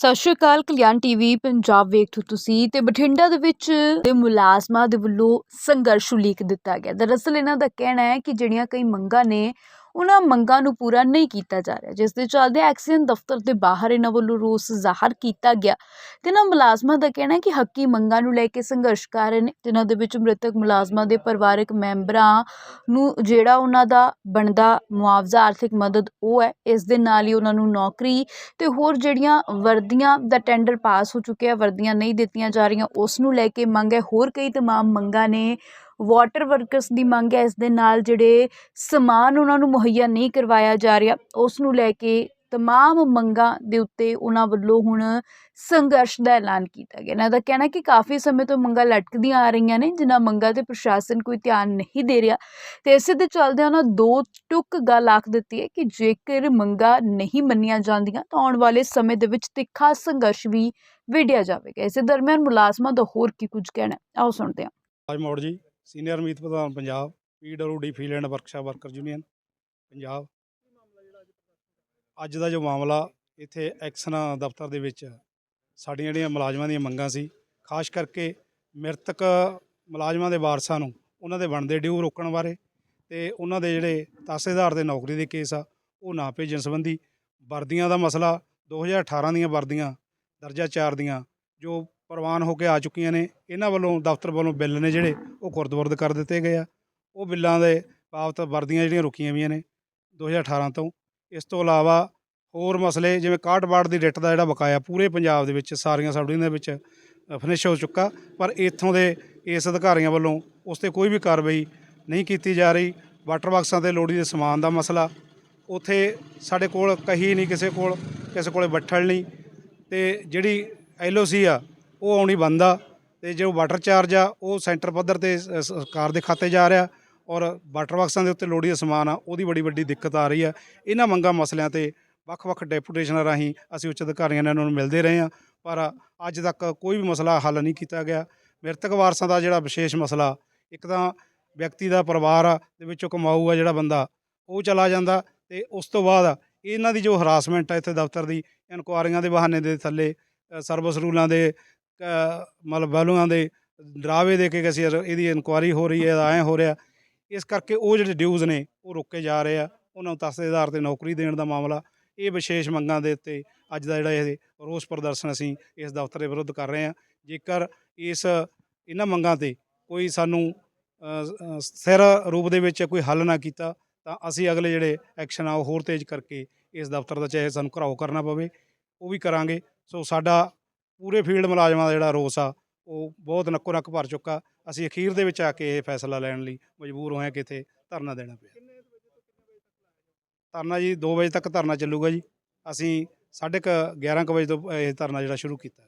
ਸਤਿ ਸ਼੍ਰੀ ਅਕਾਲ, ਕਲਿਆਣ ਟੀਵੀ, ਪੰਜਾਬ ਵੇਖੋ ਤੁਸੀਂ ਤੇ ਬਠਿੰਡਾ ਦੇ ਵਿੱਚ ਦੇ ਮੁਲਾਜ਼ਮਾਂ ਦੇ ਵੱਲੋਂ ਸੰਘਰਸ਼ ਉਲੀਕ ਦਿੱਤਾ ਗਿਆ। ਦਰਅਸਲ ਇਹਨਾਂ ਦਾ ਕਹਿਣਾ ਹੈ ਕਿ ਜਿਹੜੀਆਂ ਕਈ ਮੰਗਾਂ ਨੇ ਉਹਨਾਂ ਮੰਗਾਂ ਨੂੰ ਪੂਰਾ ਨਹੀਂ ਕੀਤਾ ਜਾ ਰਿਹਾ, ਜਿਸ ਦੇ ਚੱਲਦੇ ਐਕਸੀਅਨ ਦਫ਼ਤਰ ਦੇ ਬਾਹਰ ਇਹਨਾਂ ਵੱਲੋਂ ਰੋਸ ਜ਼ਾਹਰ ਕੀਤਾ ਗਿਆ। ਤੇ ਇਹਨਾਂ ਮੁਲਾਜ਼ਮਾਂ ਦਾ ਕਹਿਣਾ ਹੈ ਕਿ ਹੱਕੀ ਮੰਗਾਂ ਨੂੰ ਲੈ ਕੇ ਸੰਘਰਸ਼ ਕਰ ਰਹੇ ਨੇ, ਜਿਨ੍ਹਾਂ ਦੇ ਵਿੱਚ ਮ੍ਰਿਤਕ ਮੁਲਾਜ਼ਮਾਂ ਦੇ ਪਰਿਵਾਰਕ ਮੈਂਬਰਾਂ ਨੂੰ ਜਿਹੜਾ ਉਹਨਾਂ ਦਾ ਬਣਦਾ ਮੁਆਵਜ਼ਾ, ਆਰਥਿਕ ਮਦਦ ਉਹ ਹੈ, ਇਸ ਦੇ ਨਾਲ ਹੀ ਉਹਨਾਂ ਨੂੰ ਨੌਕਰੀ ਤੇ ਹੋਰ ਜਿਹੜੀਆਂ ਵਰਦੀਆਂ ਦਾ ਟੈਂਡਰ ਪਾਸ ਹੋ ਚੁੱਕਿਆ, ਵਰਦੀਆਂ ਨਹੀਂ ਦਿੱਤੀਆਂ ਜਾ ਰਹੀਆਂ, ਉਸ ਨੂੰ ਲੈ ਕੇ ਮੰਗ ਹੈ। ਹੋਰ ਕਈ ਤਮਾਮ ਮੰਗਾਂ ਨੇ ਵਾਟਰ ਵਰਕਰਸ ਦੀ ਮੰਗ ਹੈ ਇਸ ਦੇ ਨਾਲ ਜਿਹੜੇ ਸਮਾਨ ਉਹਨਾਂ ਨੂੰ ਮੁਹੱਈਆ ਨਹੀਂ ਕਰਵਾਇਆ ਜਾ ਰਿਹਾ, ਉਸ ਨੂੰ ਲੈ ਕੇ ਤਮਾਮ ਮੰਗਾਂ ਦੇ ਉੱਤੇ ਉਹਨਾਂ ਵੱਲੋਂ ਹੁਣ ਸੰਘਰਸ਼ ਦਾ ਐਲਾਨ ਕੀਤਾ ਗਿਆ। ਇਹਨਾਂ ਦਾ ਕਹਿਣਾ ਕਿ ਕਾਫੀ ਸਮੇਂ ਤੋਂ ਮੰਗਾਂ ਲਟਕਦੀਆਂ ਆ ਰਹੀਆਂ ਨੇ, ਜਿਨ੍ਹਾਂ ਮੰਗਾਂ ਤੇ ਪ੍ਰਸ਼ਾਸਨ ਕੋਈ ਧਿਆਨ ਨਹੀਂ ਦੇ ਰਿਹਾ। ਤੇ ਇਸੇ ਦੇ ਚੱਲਦਿਆਂ ਉਹਨਾਂ ਦੋ ਟੁੱਕ ਗੱਲ ਆਖ ਦਿੱਤੀ ਹੈ ਕਿ ਜੇਕਰ ਮੰਗਾਂ ਨਹੀਂ ਮੰਨੀਆਂ ਜਾਂਦੀਆਂ, ਤਾਂ ਆਉਣ ਵਾਲੇ ਸਮੇਂ ਦੇ ਵਿੱਚ ਤਿੱਖਾ ਸੰਘਰਸ਼ ਵੀ ਵਿੱਢਿਆ ਜਾਵੇਗਾ। ਇਸੇ ਦਰਮਿਆਨ ਮੁਲਾਜ਼ਮਾਂ ਦਾ ਹੋਰ ਕੀ ਕੁਝ ਕਹਿਣਾ ਆਓ ਸੁਣਦੇ ਹਾਂ। ਰਾਜ ਮੋੜ ਜੀ ਸੀਨੀਅਰ ਮੀਤ ਪ੍ਰਧਾਨ Punjab PWD field and workshop worker union, Punjab. ਅੱਜ ਦਾ ਜੋ ਮਾਮਲਾ, ਇੱਥੇ ਐਕਸ਼ਨ ਦਫ਼ਤਰ ਦੇ ਵਿੱਚ ਸਾਡੀਆਂ ਜਿਹੜੀਆਂ ਮੁਲਾਜ਼ਮਾਂ ਦੀਆਂ ਮੰਗਾਂ ਸੀ, ਖਾਸ ਕਰਕੇ ਮ੍ਰਿਤਕ ਮੁਲਾਜ਼ਮਾਂ ਦੇ ਵਾਰਸਾਂ ਨੂੰ, ਉਹਨਾਂ ਦੇ ਬਣਦੇ ਡਿਊ ਰੋਕਣ ਬਾਰੇ ਤੇ ਉਹਨਾਂ ਦੇ ਜਿਹੜੇ ਤਾਸੇਦਾਰ ਦੇ ਨੌਕਰੀ ਦੇ ਕੇਸ ਆ, ਉਹ ਨਾ ਭੇਜਣ ਸੰਬੰਧੀ ਵਰਦੀਆਂ ਦਾ ਮਸਲਾ 2018 ਦੀਆਂ ਵਰਦੀਆਂ, ਦਰਜਾ 4 ਦੀਆਂ, ਜੋ ਪ੍ਰਵਾਨ ਹੋ ਕੇ ਆ ਚੁੱਕੀਆਂ ਨੇ। ਇਹਨਾਂ ਵੱਲੋਂ ਦਫ਼ਤਰ ਵੱਲੋਂ ਬਿੱਲ ਨੇ ਜਿਹੜੇ, ਉਹ ਖੁਰਦਬੁਰਦ ਕਰ ਦਿੱਤੇ ਗਏ ਆ। ਉਹ ਬਿੱਲਾਂ ਦੇ ਬਾਬਤ ਵਰਦੀਆਂ ਜਿਹੜੀਆਂ ਰੁਕੀਆਂ ਵੀਆਂ ਨੇ 2018 ਤੋਂ। ਇਸ ਤੋਂ ਇਲਾਵਾ ਹੋਰ ਮਸਲੇ ਜਿਵੇਂ ਕਾਟਬਾੜ ਦੀ ਰਿੱਟ ਦਾ ਜਿਹੜਾ ਬਕਾਇਆ ਪੂਰੇ ਪੰਜਾਬ ਦੇ ਵਿੱਚ ਸਾਰੀਆਂ ਸਬੜੀਆਂ ਦੇ ਵਿੱਚ ਫਿਨਿਸ਼ ਹੋ ਚੁੱਕਾ। ਪਰ ਇੱਥੋਂ ਦੇ ਇਸ ਅਧਿਕਾਰੀਆਂ ਵੱਲੋਂ ਉਸ ਤੇ ਕੋਈ ਵੀ ਕਾਰਵਾਈ ਨਹੀਂ ਕੀਤੀ ਜਾ ਰਹੀ। ਵਾਟਰ ਬਾਕਸਾਂ ਤੇ ਲੋੜੀ ਦੇ ਸਮਾਨ ਦਾ ਮਸਲਾ। ਉਥੇ ਸਾਡੇ ਕੋਲ ਕਹੀ ਨਹੀਂ ਕਿਸੇ ਕੋਲ, ਕਿਸੇ ਕੋਲੇ ਬੱਠਲ ਨਹੀਂ। ਤੇ ਜਿਹੜੀ ਐਲਓਸੀ ਆ ਉਹ ਆਉਣੀ ਬੰਦ ਆ ਤੇ ਜੋ ਵਾਟਰ ਚਾਰਜ ਆ, ਉਹ ਸੈਂਟਰ ਪੱਧਰ ਤੇ ਸ- ਸਰਕਾਰ ਦੇ ਖਾਤੇ ਜਾ ਰਿਹਾ ਔਰ ਵਾਟਰ ਬਾਕਸਾਂ ਦੇ ਉੱਤੇ ਲੋੜੀ ਦਾ ਸਮਾਨ ਆ, ਉਹਦੀ ਬੜੀ ਵੱਡੀ ਦਿੱਕਤ ਆ ਰਹੀ ਆ। ਇਹਨਾਂ ਮੰਗਾਂ ਮਸਲਿਆਂ ਤੇ ਵੱਖ-ਵੱਖ ਡੈਪੂਟੇਸ਼ਨਾਂ ਰਾਹੀਂ ਅਸੀਂ ਉੱਚ ਅਧਿਕਾਰੀਆਂ ਨਾਲ ਉਹਨਾਂ ਨੂੰ ਮਿਲਦੇ ਰਹੇ ਹਾਂ, ਪਰ ਅੱਜ ਤੱਕ ਕੋਈ ਵੀ ਮਸਲਾ ਹੱਲ ਨਹੀਂ ਕੀਤਾ ਗਿਆ। ਮ੍ਰਿਤਕ ਵਾਰਸਾਂ ਦਾ ਜਿਹੜਾ ਵਿਸ਼ੇਸ਼ ਮਸਲਾ, ਇੱਕ ਤਾਂ ਵਿਅਕਤੀ ਦਾ ਪਰਿਵਾਰ ਆ, ਦੇ ਵਿੱਚੋਂ ਕਮਾਊ ਆ ਜਿਹੜਾ ਬੰਦਾ, ਉਹ ਚਲਾ ਜਾਂਦਾ ਤੇ ਉਸ ਤੋਂ ਬਾਅਦ ਇਹਨਾਂ ਦੀ ਜੋ ਹਰਾਸਮੈਂਟ ਆ ਇੱਥੇ ਦਫ਼ਤਰ ਦੀ, ਇਨਕੁਆਰੀਆਂ ਦੇ ਬਹਾਨੇ ਦੇ ਥੱਲੇ ਸਰਵਿਸ ਰੂਲਾਂ ਦੇ ਮਤਲਬ ਵੈਲੂਆਂ ਦੇ ਡਰਾਵੇ ਦੇ ਕੇ ਕਿ ਅਸੀਂ ਇਹਦੀ ਇਨਕੁਆਰੀ ਹੋ ਰਹੀ ਹੈ ਐਂ ਹੋ ਰਿਹਾ। ਇਸ ਕਰਕੇ ਉਹ ਜਿਹੜੇ ਡਿਊਜ਼ ਨੇ, ਉਹ ਰੁਕੇ ਜਾ ਰਹੇ ਆ। ਉਹਨਾਂ ਨੂੰ ਤਸਦੇਦਾਰ ਤੇ ਨੌਕਰੀ ਦੇਣ ਦਾ ਮਾਮਲਾ, ਇਹ ਵਿਸ਼ੇਸ਼ ਮੰਗਾਂ ਦੇ ਉੱਤੇ ਅੱਜ ਦਾ ਜਿਹੜਾ ਇਹ ਰੋਸ ਪ੍ਰਦਰਸ਼ਨ ਅਸੀਂ ਇਸ ਦਫ਼ਤਰ ਦੇ ਵਿਰੁੱਧ ਕਰ ਰਹੇ ਹਾਂ। ਜੇਕਰ ਇਸ, ਇਹਨਾਂ ਮੰਗਾਂ ਤੇ ਕੋਈ ਸਾਨੂੰ ਸਥਿਰ ਰੂਪ ਦੇ ਵਿੱਚ ਕੋਈ ਹੱਲ ਨਾ ਕੀਤਾ, ਤਾਂ ਅਸੀਂ ਅਗਲੇ ਜਿਹੜੇ ਐਕਸ਼ਨ ਆ, ਉਹ ਹੋਰ ਤੇਜ਼ ਕਰਕੇ ਇਸ ਦਫ਼ਤਰ ਦਾ ਚਾਹੇ ਸਾਨੂੰ ਘਰਾਓ ਕਰਨਾ ਪਵੇ, ਉਹ ਵੀ ਕਰਾਂਗੇ। ਸੋ ਸਾਡਾ ਪੂਰੇ ਫੀਲਡ ਮੁਲਾਜ਼ਮਾਂ ਦਾ ਜਿਹੜਾ ਰੋਸ ਆ, ਉਹ ਬਹੁਤ ਨੱਕੋ ਨੱਕ ਭਰ ਚੁੱਕਾ। ਅਸੀਂ ਅਖੀਰ ਦੇ ਵਿੱਚ ਆ ਕੇ ਇਹ ਫੈਸਲਾ ਲੈਣ ਲਈ ਮਜਬੂਰ ਹੋਏ ਹਾਂ ਕਿ ਇੱਥੇ ਧਰਨਾ ਦੇਣਾ ਪਿਆ। ਧਰਨਾ ਜੀ 2 ਵਜੇ ਤੱਕ ਧਰਨਾ ਚੱਲੂਗਾ ਜੀ। ਅਸੀਂ ਸਾਢੇ ਕੁ 11 ਕੁ ਵਜੇ ਤੋਂ ਇਹ ਧਰਨਾ ਜਿਹੜਾ ਸ਼ੁਰੂ ਕੀਤਾ।